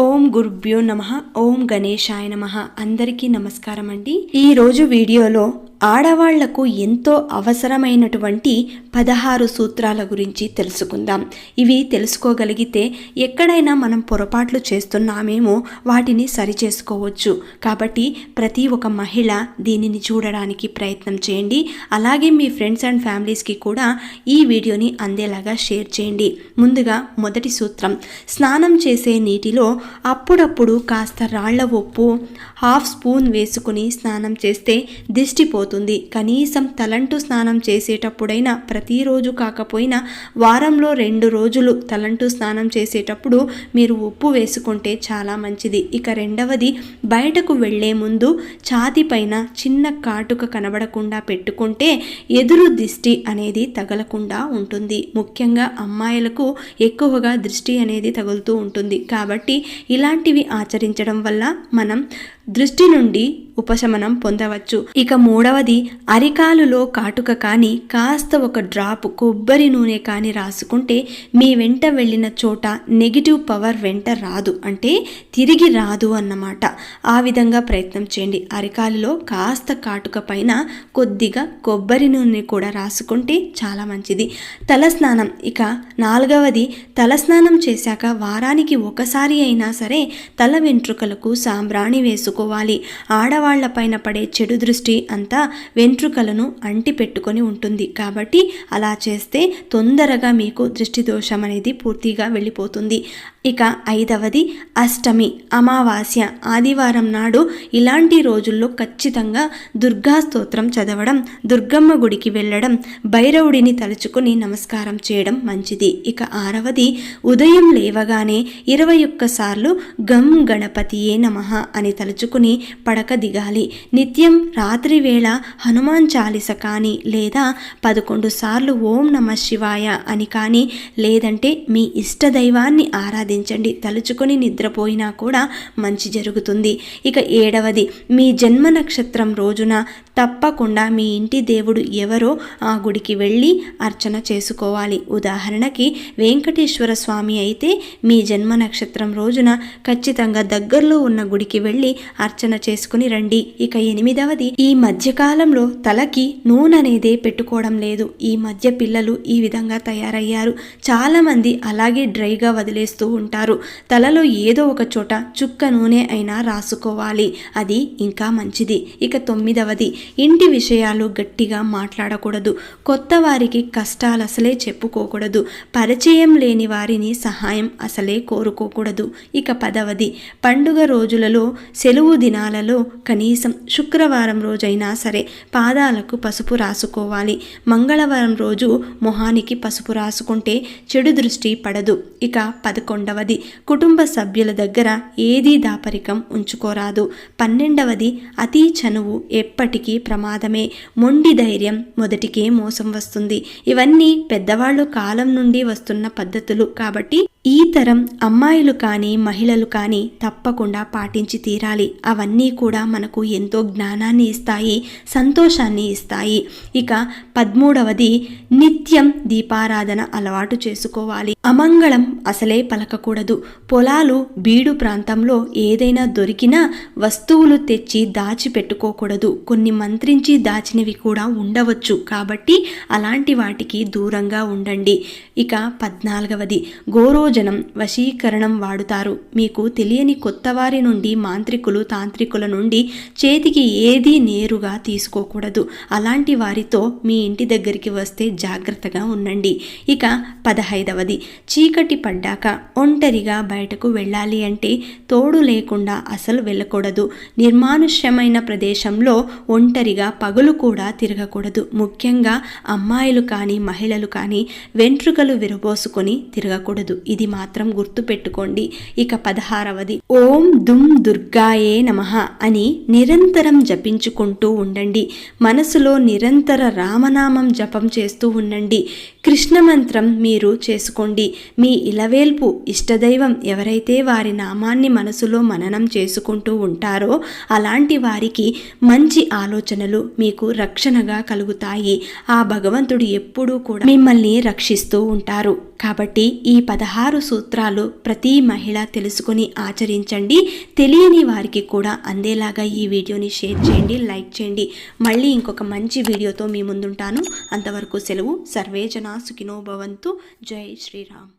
ఓం గురుభ్యో నమ ఓం గణేశాయ నమ. అందరికీ నమస్కారం అండి ఈ రోజు వీడియోలో ఆడవాళ్ళకు ఎంతో అవసరమైనటువంటి పదహారు సూత్రాల గురించి తెలుసుకుందాం. ఇవి తెలుసుకోగలిగితే ఎక్కడైనా మనం పొరపాట్లు చేస్తున్నామేమో వాటిని సరిచేసుకోవచ్చు. కాబట్టి ప్రతి ఒక్క మహిళ దీనిని చూడడానికి ప్రయత్నం చేయండి. అలాగే మీ ఫ్రెండ్స్ అండ్ ఫ్యామిలీస్కి కూడా ఈ వీడియోని అందేలాగా షేర్ చేయండి. ముందుగా మొదటి సూత్రం. స్నానం చేసే నీటిలో అప్పుడప్పుడు కాస్త రాళ్ళ ఉప్పు హాఫ్ స్పూన్ వేసుకుని స్నానం చేస్తే దిష్టి పోతుంది. కనీసం తలంటు స్నానం చేసేటప్పుడైనా ప్రతిరోజు కాకపోయినా వారంలో రెండు రోజులు తలంటు స్నానం చేసేటప్పుడు మీరు ఉప్పు వేసుకుంటే చాలా మంచిది. ఇక రెండవది బయటకు వెళ్ళే ముందు ఛాతి పైన చిన్న కాటుక కనబడకుండా పెట్టుకుంటే ఎదురు దిష్టి అనేది తగలకుండా ఉంటుంది. ముఖ్యంగా అమ్మాయిలకు ఎక్కువగా దృష్టి అనేది తగులుతూ ఉంటుంది. కాబట్టి ఇలాంటివి ఆచరించడం వల్ల మనం దృష్టి నుండి ఉపశమనం పొందవచ్చు. ఇక మూడవది అరికాలులో కాటుక కానీ కాస్త ఒక డ్రాప్ కొబ్బరి నూనె కానీ రాసుకుంటే మీ వెంట వెళ్ళిన చోట నెగిటివ్ పవర్ వెంట రాదు. అంటే తిరిగి రాదు అన్నమాట. ఆ విధంగా ప్రయత్నం చేయండి. అరికాలులో కాస్త కాటుక పైన కొద్దిగా కొబ్బరి నూనె కూడా రాసుకుంటే చాలా మంచిది. తలస్నానం. ఇక నాలుగవది తలస్నానం చేశాక వారానికి ఒకసారి అయినా సరే తల వెంట్రుకలకు సాంబ్రాణి వేసుకోవాలి. ఆడవాళ్ళపైన పడే చెడు దృష్టి అంతా వెంట్రుకలను అంటి పెట్టుకొని ఉంటుంది. కాబట్టి అలా చేస్తే తొందరగా మీకు దృష్టి దోషం అనేది పూర్తిగా వెళ్ళిపోతుంది. ఇక ఐదవది అష్టమి అమావాస్య. ఆదివారం నాడు ఇలాంటి రోజుల్లో ఖచ్చితంగా దుర్గా స్తోత్రం చదవడం దుర్గమ్మ గుడికి వెళ్ళడం భైరవుడిని తలుచుకుని నమస్కారం చేయడం మంచిది. ఇక ఆరవది ఉదయం లేవగానే ఇరవై ఒక్కసార్లు గం గణపతియే నమ అని తలుచుకుని పడక దిగాలి. నిత్యం రాత్రి వేళ హనుమాన్ చాలిస కానీ లేదా పదకొండు సార్లు ఓం నమ శివాయ అని కానీ లేదంటే మీ ఇష్ట దైవాన్ని ఆరాధించండి. తలుచుకొని నిద్రపోయినా కూడా మంచి జరుగుతుంది. ఇక ఏడవది మీ జన్మ నక్షత్రం రోజున తప్పకుండా మీ ఇంటి దేవుడు ఎవరో ఆ గుడికి వెళ్ళి అర్చన చేసుకోవాలి. ఉదాహరణకి వెంకటేశ్వర స్వామి అయితే మీ జన్మ నక్షత్రం రోజున ఖచ్చితంగా దగ్గరలో ఉన్న గుడికి వెళ్ళి అర్చన చేసుకుని రండి. ఇక ఎనిమిదవది ఈ మధ్యకాలంలో తలకి నూనె అనేదే పెట్టుకోవడం లేదు. ఈ మధ్య పిల్లలు ఈ విధంగా తయారయ్యారు. చాలామంది అలాగే డ్రైగా వదిలేస్తూ ఉంటారు. తలలో ఏదో ఒక చోట చుక్క నూనె అయినా రాసుకోవాలి. అది ఇంకా మంచిది. ఇక తొమ్మిదవది. ఇంటి విషయాలు గట్టిగా మాట్లాడకూడదు. కొత్త వారికి కష్టాలు అసలే చెప్పుకోకూడదు. పరిచయం లేని వారిని సహాయం అసలే కోరుకోకూడదు. ఇక పదవది. పండుగ రోజులలో సెలవు దినాలలో కనీసం శుక్రవారం రోజైనా సరే పాదాలకు పసుపు రాసుకోవాలి. మంగళవారం రోజు మొహానికి పసుపు రాసుకుంటే చెడు దృష్టి పడదు. ఇక పదకొండవది కుటుంబ సభ్యుల దగ్గర ఏదీ దాపరికం ఉంచుకోరాదు. పన్నెండవది అతి చనువు ఎప్పటికీ ప్రమాదమే. మొండి ధైర్యం మొదటికే మోసం వస్తుంది. ఇవన్నీ పెద్దవాళ్ళు కాలం నుండి వస్తున్న పద్ధతులు కాబట్టి ఈ తరం అమ్మాయిలు కానీ మహిళలు కానీ తప్పకుండా పాటించి తీరాలి. అవన్నీ కూడా మనకు ఎంతో జ్ఞానాన్ని ఇస్తాయి సంతోషాన్ని ఇస్తాయి. ఇక పదమూడవది నిత్యం దీపారాధన అలవాటు చేసుకోవాలి. అమంగళం అసలే పలకకూడదు. పొలాలు బీడు ప్రాంతంలో ఏదైనా దొరికినా వస్తువులు తెచ్చి దాచిపెట్టుకోకూడదు. కొన్ని మంత్రించి దాచినవి కూడా ఉండవచ్చు. కాబట్టి అలాంటి వాటికి దూరంగా ఉండండి. ఇక పద్నాలుగవది గోరో జనం వశీకరణం వాడుతారు. మీకు తెలియని కొత్తవారి నుండి మాంత్రికులు తాంత్రికుల నుండి చేతికి ఏదీ నేరుగా తీసుకోకూడదు. అలాంటి వారితో మీ ఇంటి దగ్గరికి వస్తే జాగ్రత్తగా ఉండండి. ఇక పదహైదవది. చీకటి పడ్డాక ఒంటరిగా బయటకు వెళ్ళాలి అంటే తోడు లేకుండా అసలు వెళ్ళకూడదు. నిర్మానుష్యమైన ప్రదేశంలో ఒంటరిగా పగులు కూడా తిరగకూడదు. ముఖ్యంగా అమ్మాయిలు కానీ మహిళలు కానీ వెంట్రుకలు విరబోసుకొని తిరగకూడదు. ఇది ఇది మాత్రం గుర్తుపెట్టుకోండి. ఇక పదహారవది. ఓం దుమ్ దుర్గాయే నమ అని నిరంతరం జపించుకుంటూ ఉండండి. మనసులో నిరంతర రామనామం జపం చేస్తూ ఉండండి. కృష్ణ మంత్రం మీరు చేసుకోండి. మీ ఇలవేల్పు ఇష్టదైవం ఎవరైతే వారి నామాన్ని మనసులో మననం చేసుకుంటూ ఉంటారో అలాంటి వారికి మంచి ఆలోచనలు మీకు రక్షణగా కలుగుతాయి. ఆ భగవంతుడు ఎప్పుడూ కూడా మిమ్మల్ని రక్షిస్తూ ఉంటారు. కాబట్టి ఈ పదహారు సూత్రాలు ప్రతి మహిళ తెలుసుకొని ఆచరించండి. తెలియని వారికి కూడా అందేలాగా ఈ వీడియోని షేర్ చేయండి లైక్ చేయండి. మళ్ళీ ఇంకొక మంచి వీడియోతో మీ ముందుంటాను. అంతవరకు సెలవు. సర్వేజన సుఖినోభవంతు జై శ్రీరామ్.